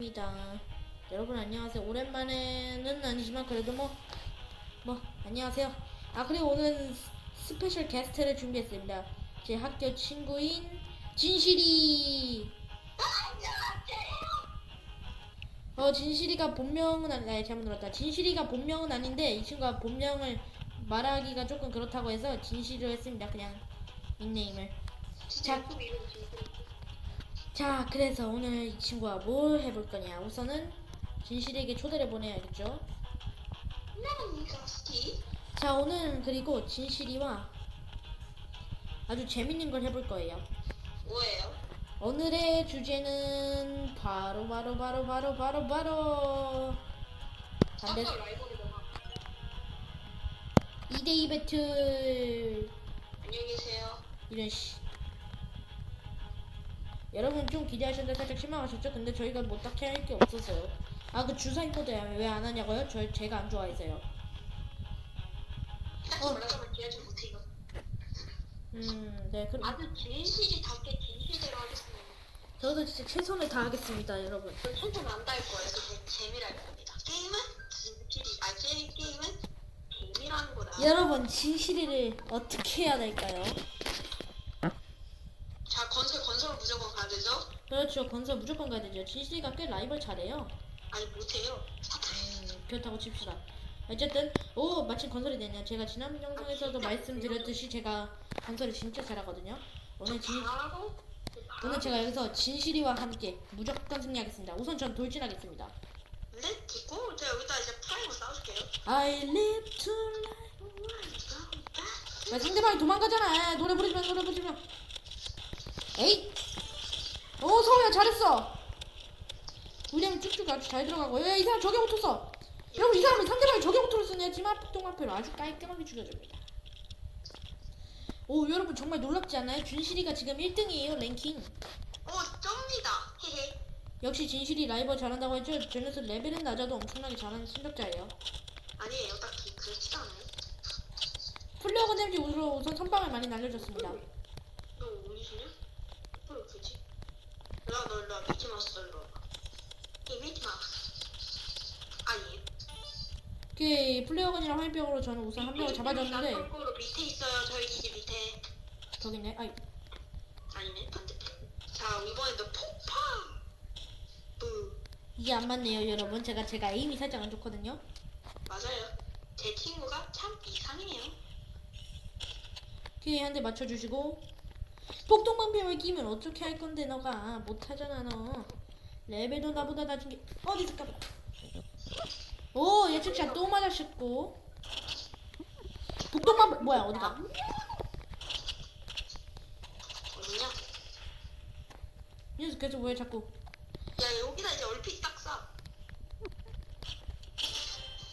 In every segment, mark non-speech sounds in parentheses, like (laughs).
입니다. 여러분 안녕하세요. 오랜만에는 아니지만 그래도 뭐, 뭐, 안녕하세요. 아, 그리고 오늘 스- 스페셜 게스트를 준비했습니다. 제 학교 친구인 진실이. 어, 진실이가 본명은 아니, 아니, 잘못 들었다. 진실이가 본명은 아닌데, 이 친구가 본명을 말하기가 조금 그렇다고 해서 진실이로 했습니다. 그냥 닉네임을. 자, 자, 그래서 오늘 이 친구가 뭘 해볼 거냐. 우선은 진실에게 초대를 보내야겠죠. 자, 오늘 그리고 진실이와 아주 재밌는 걸 해볼 거예요. 뭐예요? 오늘의 주제는 바로 바로 바로 바로 바로 바로 아까 라이벌이잖아. 2대2 배틀 안녕히 계세요. 이런 씨. 여러분 좀 기대하셨는데 살짝 실망하셨죠? 근데 저희가 뭐 딱히 할 게 없었어요. 아 그 주사위 모드 왜안 하냐고요? 저 제가 안 좋아해서요. 어. 말하자면 기하지 못해요. 음, 네, 그럼 아주 진실이답게 진실대로 하겠습니다. 저도 진짜 최선을 다하겠습니다, 여러분. 전 천천 안달 거예요. 그냥 재미를 할 겁니다. 게임은 진실이, 아 게- 게임은 재미라는 거다. 여러분 진실이를 어떻게 해야 될까요? 자 건설 건설 무조건 가야 되죠? 그렇죠, 건설 무조건 가야 되죠. 진실이가 꽤 라이벌 잘해요. 아니 못해요. 음, 그렇다고 칩시다. 어쨌든 오 마침 건설이 되냐. 제가 지난 영상에서도 말씀드렸듯이 제가 건설을 진짜 잘하거든요. 오늘 진 오늘 제가 여기서 진실이와 함께 무조건 승리하겠습니다. 우선 전 돌진하겠습니다. 렛츠고 제가 여기다 이제 프라이머 쌓아줄게요. I live to life. 왜 상대방이 도망가잖아. 노래 부르지마, 노래 부르지마. 에이. 오 서우야 잘했어. 우리는 쭉쭉 아주 잘 들어가고. 야, 이 사람 저격 붙었어. 여러분 이 사람이 상대방이 저격 붙었으네 지만 폭동화표를 아주 깔끔하게 죽여줍니다. 오 여러분 정말 놀랍지 않나요? 준실이가 지금 1등이에요 랭킹. 어 쩝니다. 헤헤. 역시 진실이 라이벌 잘한다고 했죠. 저 녀석 레벨은 낮아도 엄청나게 잘하는 실력자예요. 아니에요. 딱히 그렇지도 않아요. 플레어건 햄지 우선 우선 선방을 많이 날려줬습니다. 너 어디시냐? 왜 그지? 일로와 너 일로와 미키마우스 너 일로와 이 미키마우스 아니에요 그 플레어건이랑 화염병으로 저는 우선 한 명을 잡아줬는데 거꾸로 밑에 있어요. 저희 기지 밑에. 저기 있네. 아이. 아니네. 반대편. 자 이번엔 너 폭파 뿌 이게 안 맞네요, 여러분. 제가 제가 에임이 살짝 안 좋거든요. 맞아요. 제 친구가 참 이상해요. 퀴에 한대 맞춰주시고 폭동방패를 끼면 어떻게 할 건데 너가 못하잖아 너. 레벨도 나보다 낮은 게 어디서 까봐. 오 예측샷 또 맞았었고. 폭동방패 뭐야 어디가? 어디냐 이 녀석 계속 왜 자꾸 야 여기다 이제 얼핏 딱싸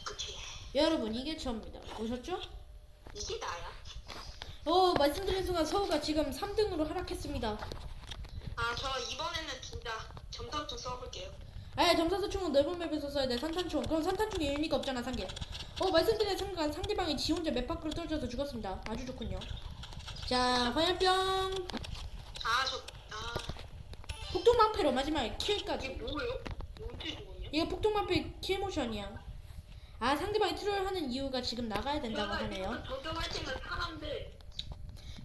그치 여러분 이게 저입니다. 보셨죠? 이게 나야 어 말씀드린 순간 서우가 지금 3등으로 하락했습니다. 아 저 이번에는 진짜 점점 좀 써볼게요. 아야 점사수총은 넓은 맵에서 써야 돼. 산탄총. 그럼 산탄총이 의미가 없잖아 상계. 어 말씀드린 순간 상대방이 지 혼자 맵 밖으로 떨어져서 죽었습니다. 아주 좋군요. 자 화염병. 아 저 아. 폭동방패로 마지막에 이게 킬까지. 뭐예요? 언제 죽었냐? 이거 폭동방패 킬 모션이야. 아 상대방이 트롤하는 이유가 지금 나가야 된다고 하네요. 저도 화이팅은 사람들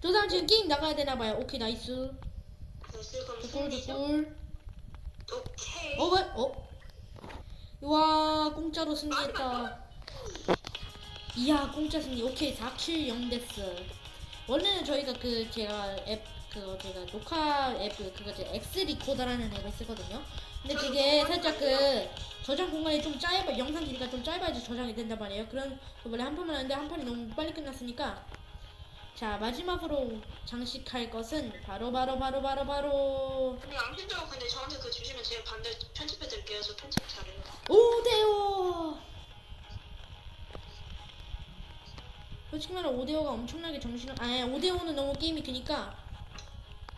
저 사람 지금 게임 나가야 되나봐요 오케이 나이스 됐을 거면 꿀 승리죠. 꿀. 오케이. 어 왜? 어? 와 공짜로 승리했다 이야 공짜 승리 오케이 4킬 0데스 원래는 저희가 그 제가 앱 그거 제가 녹화 앱 그거 제 엑스 리코더라는 앱을 쓰거든요 근데 그게 살짝 그 저장 공간이 좀 짧아 영상 길이가 좀 짧아야지 저장이 된단 말이에요 그런 원래 한 판만 하는데 한 판이 너무 빨리 끝났으니까 자 마지막으로 장식할 것은 바로 바로 바로 바로 바로 근데 양심적으로 근데 저한테 그거 주시면 제가 반대 편집해 드릴게요. 저 편집 잘해요. 오데오 솔직히 말해 오데오가 엄청나게 정신을 아니 오데오는 너무 게임이 크니까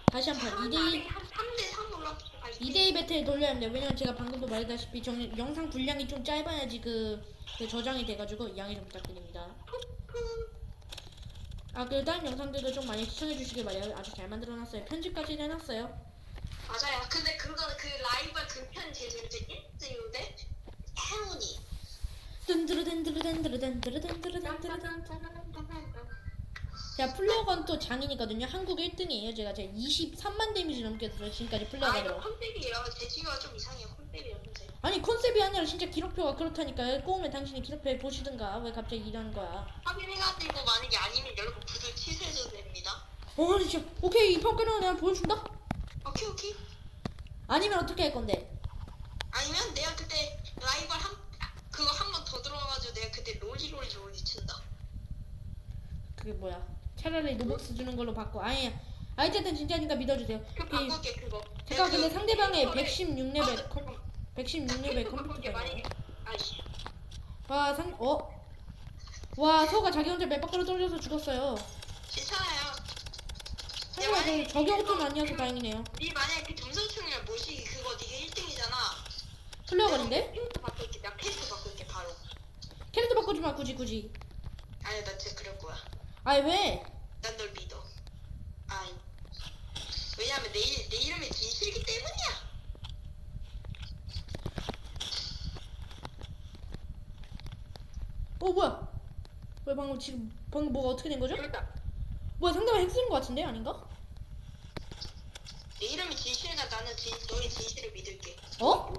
다시 한 판 2대2 한 3대 3 올라갈게요. 2대2 배틀 돌려야 합니다 왜냐면 제가 방금도 말했다시피 정, 영상 분량이 좀 짧아야지 그, 그 저장이 돼가지고 양해 좀 부탁드립니다 아 그 다른 영상들도 좀 많이 시청해 주시길 바래요 아주 잘 만들어놨어요 편집까지 해놨어요 맞아요. 근데 그거 그 라이벌 그편 제일 재밌죠. 1대 6대 행운이. 든드르든드르든드르든드르든드르든 자 플레어건 또 장인이거든요 한국 1등이에요 제가 제가 23만 데미지 넘게 했어요 지금까지 아 이거 플레어건으로 컨셉이에요. 제 친구가 좀 이상해요. 컨셉이에요 컨셉. 아니 아니라 진짜 기록표가 그렇다니까요 꼬우면 당신이 기록표에 보시든가 왜 갑자기 이러는 거야 확인해가지고 만약에 아니면 여러분 구두 취소해도 됩니다. 어 진짜 오케이 이 평가는 내가 보여준다 오케이 오케이. 아니면 어떻게 할 건데 아니면 내가 그때 라이벌 한 그거 한 번 더 들어가가지고 내가 그때 롤리 롤리 롤리 친다. 그게 뭐야 차라리 로벅스 주는 걸로 바꿔 아니 아 어쨌든 진짜니까 믿어주세요 그 그, 바꿀게 그거. 제가 근데 그- 상대방의 그거를- 116레벨 어, 컴, 116레벨 그거 바꿀게 컴퓨터가 만약에 아이씨. 와, 상, 어? 와, 서가 자기 혼자 몇 밖으로 떨어져서 죽었어요. 괜찮아요. 상대가 그 저격은 아니어서 다행이네요. 네 만약에 그 점수총이랑 모시기 그거 네가 1등이잖아. 플레어건인데? 캐릭터 바꿀게. 나 캐릭터 바꿀게 바로. 캐릭터 바꾸지 마, 굳이, 굳이. 아니 나 진짜 그럴 거야. 아이, 왜? 난 널 믿어. 아니. 왜냐면 내, 일- 내 이름이 진실이기 때문이야. 어, 뭐야? 왜 방금 지금, 방금 뭐가 어떻게 된 거죠? 그러니까 뭐야, 상대방 핵 쓰는 거 같은데? 아닌가? 내 이름이 진실이다. 나는 진, 너의 진실을 믿을게. 어?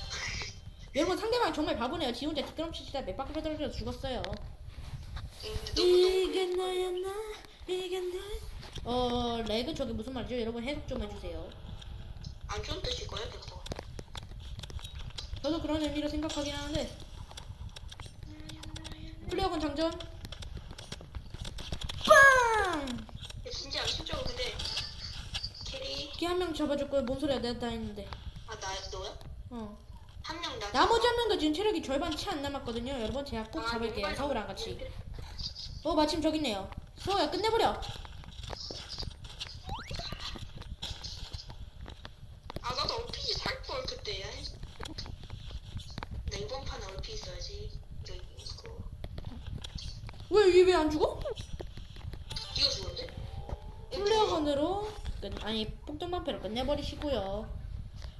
(laughs) 여러분, 상대방이 정말 바보네요. 지 혼자 뒷걸음치시다 몇 바퀴 떨어져서 죽었어요. 너무 너무 이게 나야, 나, 이게 나. 어, 렉은 저게 무슨 말이죠? 여러분, 해석 좀 해주세요. 안 좋은 뜻일 거야 그거. 저도 그런 의미로 생각하긴 하는데 플레어건 장전. 빵! 진짜 양심적으로 근데 캐리 이렇게 한명 잡아줬고요 뭔 소리야. 내가 다 했는데. 아나 너야? 어. 한 명 나. 나머지 한 명도 지금 체력이 절반 채 안 남았거든요. 여러분 제가 꼭 아, 잡을게요. 서울랑 같이. 그- 어 마침 저기 있네요. 서우야. 끝내버려 아 나도 얼핏이 살걸 그때. 나 이번 판에 얼핏 있어야지. 이거 이거 왜얘왜안 죽어? 플레어건으로 끝 아니 폭동방패로 끝내버리시고요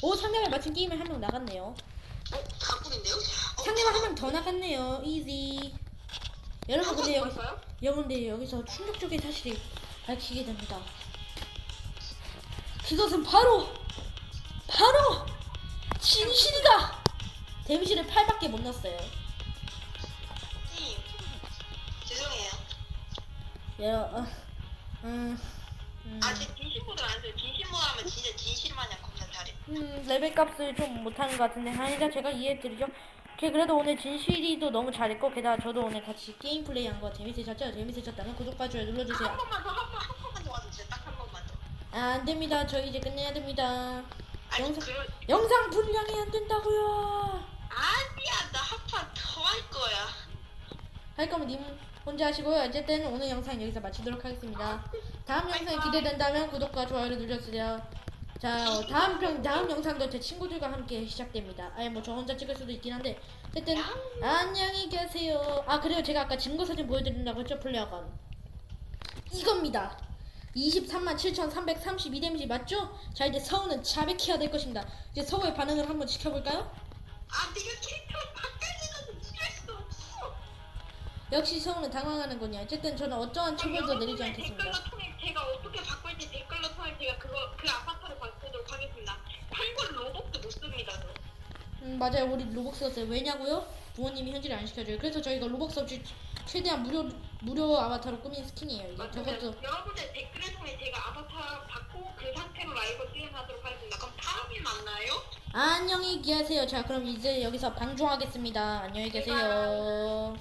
오 상대방 마침 게임에 한 명 나갔네요 어? 어, 상대방 한 명 더 나갔네요 이지 여러분 근데 여기 봤어요? 여러분들 여기서 충격적인 사실을 밝히게 됩니다. 그것은 바로 바로 진실이다. 데미지를 8밖에 못 넣었어요. 여, 어, 음, 음, 아 직 진실보다 안 돼. 진실보다 하면 진짜 진실 마냥 겁나 잘해. 음, 레벨 값을 좀 못하는 것 같은데 아니다 제가 이해해드리죠. 걔 그래도 오늘 진실이도 너무 잘했고 게다가 저도 오늘 같이 게임 플레이한 거 재밌으셨죠? 재밌으셨다면 구독과 좋아요 눌러주세요. 한 번만 더, 한 번, 한 번만 더 와주세요. 딱 한 번만 더. 아, 안 됩니다. 저희 이제 끝내야 됩니다. 아니 영상- 그럴 영상 분량이 안 된다고요. 아니야 나 한 판 더 할 거야. 할 거면 님 혼자 하시고요. 어쨌든 오늘 영상 여기서 마치도록 하겠습니다. 다음 영상이 기대된다면 구독과 좋아요를 눌러주세요. 자, 어, 다음 편 다음 영상도 제 친구들과 함께 시작됩니다. 아니 뭐 저 혼자 찍을 수도 있긴 한데 어쨌든 안녕히 계세요. 아 그리고 제가 아까 증거 사진 보여드린다고 했죠 플레어건 이겁니다. 23만 7,332 데미지 맞죠? 자 이제 서우는 자백해야 될 것입니다. 이제 서우의 반응을 한번 지켜볼까요? 아 내가 캐릭터 역시 서우는 당황하는군요. 어쨌든 저는 어떠한 처벌도 내리지 여러분의 않겠습니다. 댓글로 통해 제가 어떻게 바꿀지 댓글로 통해 제가 그거 그 아파트를 바꾸도록 하겠습니다. 한국 로봇도 못 씁니다. 저. 음 맞아요 우리 로벅스 썼어요 왜냐고요? 부모님이 현질을 안 시켜줘요 그래서 저희가 로벅스 없이 최대한 무료 무료 아바타로 꾸민 스킨이에요 이게 저것도 여러분들 댓글을 통해 제가 아바타 받고 그 상태로 라이브 수행하도록 하겠습니다. 그럼 다음에 만나요. 안녕히 계세요 자 그럼 이제 여기서 방종하겠습니다 안녕히 계세요